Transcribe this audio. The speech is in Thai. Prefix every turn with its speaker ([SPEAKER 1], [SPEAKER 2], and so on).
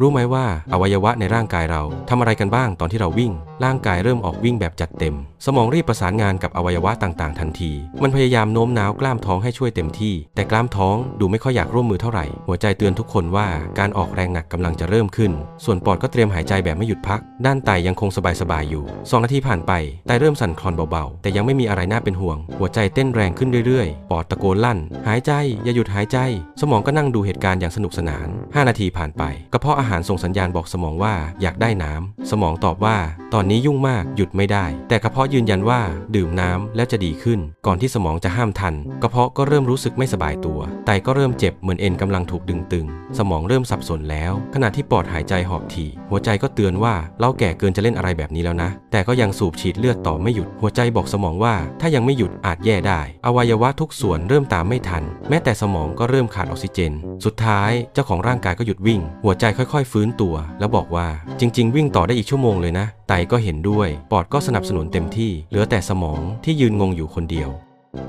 [SPEAKER 1] รู้ไหมว่าอวัยวะในร่างกายเราทำอะไรกันบ้างตอนที่เราวิ่ง ร่างกายเริ่มออกวิ่งแบบจัดเต็ม สมองรีบประสานงานกับอวัยวะต่างๆ ทันที มันพยายามโน้มน้าวกล้ามท้องให้ช่วยเต็มที่ แต่กล้ามท้องดูไม่ค่อยอยากร่วมมือเท่าไหร่ หัวใจเตือนทุกคนว่าการออกแรงหนักกำลังจะเริ่มขึ้น ส่วนปอดก็เตรียมหายใจแบบไม่หยุดพัก ด้านไตยังคงสบายๆอยู่สองนาทีผ่านไป ไตเริ่มสั่นคลอนเบาๆ แต่ยังไม่มีอะไรน่าเป็นห่วง หัวใจเต้นแรงขึ้นเรื่อยๆ ปอดตะโกนลั่น หายใจ อย่าหยุดหายใจ สมองก็นั่งดูเหตุการณ์อย่างสนุกสนาน 5 นาทีผ่านไป กระเพาะอาหารส่งสัญญาณบอกสมองว่าอยากได้น้ำสมองตอบว่าตอนนี้ยุ่งมากหยุดไม่ได้ แต่กระเพาะยืนยันว่าดื่มน้ำแล้วจะดีขึ้น ก่อนที่สมองจะห้ามทัน กระเพาะก็เริ่มรู้สึกไม่สบายตัว ไตก็เริ่มเจ็บเหมือนเอ็นกำลังถูกดึงตึง สมองเริ่มสับสนแล้ว ขณะที่ปอดหายใจหอบถี่ หัวใจก็เตือนว่าเราแก่เกินจะเล่นอะไรแบบนี้แล้วนะ แต่ก็ยังสูบฉีดเลือดต่อไม่หยุด หัวใจบอกสมองว่าถ้ายังไม่หยุดอาจแย่ได้ อวัยวะทุกส่วนเริ่มตามไม่ทัน แม้แต่สมองก็เริ่มขาดออกซิเจน สุดท้ายเจ้าของร่างกายก็หยุดวิ่ง หัวใจค่อย ๆ ฟื้นตัว แล้วบอกว่าจริง ๆ วิ่งต่อได้อีกชั่วโมงเลยนะไตก็เห็นด้วย ปอดก็สนับสนุนเต็มที่ เหลือแต่สมองที่ยืนงงอยู่คนเดียว